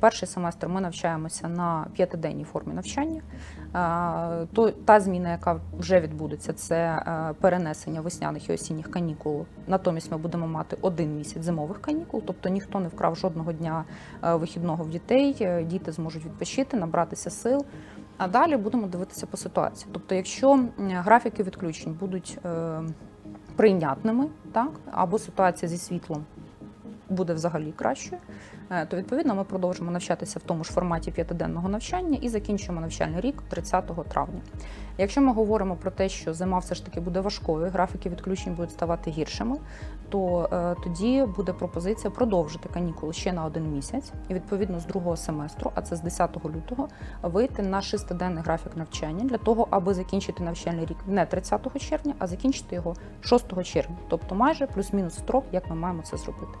Перший семестр ми навчаємося на п'ятиденній формі навчання. Е, То та зміна, яка вже відбудеться, це е, перенесення весняних і осінніх канікул. Натомість ми будемо мати один місяць зимових канікул, тобто ніхто не вкрав жодного дня е, вихідного в дітей. Діти зможуть відпочити, набратися сил. А далі будемо дивитися по ситуації. Тобто, якщо графіки відключень будуть прийнятними, так або ситуація зі світлом буде взагалі кращою, е, то відповідно ми продовжимо навчатися в тому ж форматі п'ятиденного навчання і закінчимо навчальний рік 30 травня. Якщо ми говоримо про те, що зима все ж таки буде важкою, графіки відключень будуть ставати гіршими, то е, тоді буде пропозиція продовжити канікули ще на один місяць, і відповідно з другого семестру, а це з 10 лютого, вийти на шестиденний графік навчання для того, аби закінчити навчальний рік не 30 червня, а закінчити його 6 червня, тобто майже плюс-мінус строк, як ми маємо це зробити.